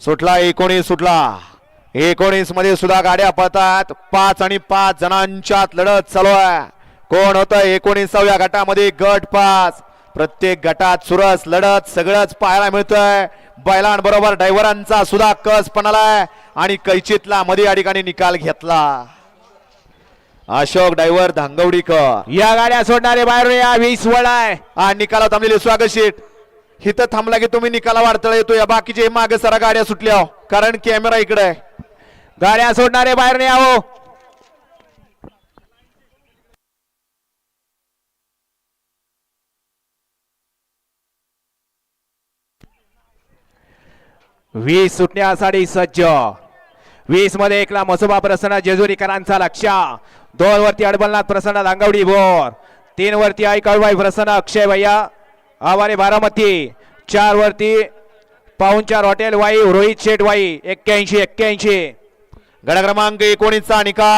सुटला एकोणीस सुटला. एकोणीसमध्ये सुद्धा गाड्या पळतात. पाच आणि पाच जणांच्यात लढत चालू आहे. कोण होतं? एकोणीसाव्या गटामध्ये गट पाच. प्रत्येक गटात सुरस लढत सगळंच पाहायला मिळतंय. बैलांबरोबर ड्रायव्हरांचा सुद्धा कस पणालाय आणि कैचितला मध्ये या ठिकाणी निकाल घेतला. अशोक ड्रायव्हर धांगवडीकर. या गाड्या सोडणारे बाहेरून या वीस वळाय हा निकालात थांबलेली स्वागत शीट. इथं थांबला की तुम्ही निकाला वाढतळा येतो. या बाकीचे मागे सरा गाड्या सुटल्या कारण कॅमेरा इकडे आहे. गाड्या सोडणारे बाहेरून आहो. वीस सुटण्यासाठी सज्ज. वीसमध्ये एकला मसोबा प्रसन्न जेजुरीकरांचा लक्ष. दोन वरती अडबलनाथ प्रसन्न दांगवडी बोर तीन वरती आई प्रसन्न अक्षय भैया आवारे बारामती. चार वरती पाहुणचार हॉटेल वाई रोहित शेठ वाई एक्क्याऐंशी एक्क्याऐंशी. गड क्रमांक एकोणीसचा निकाल.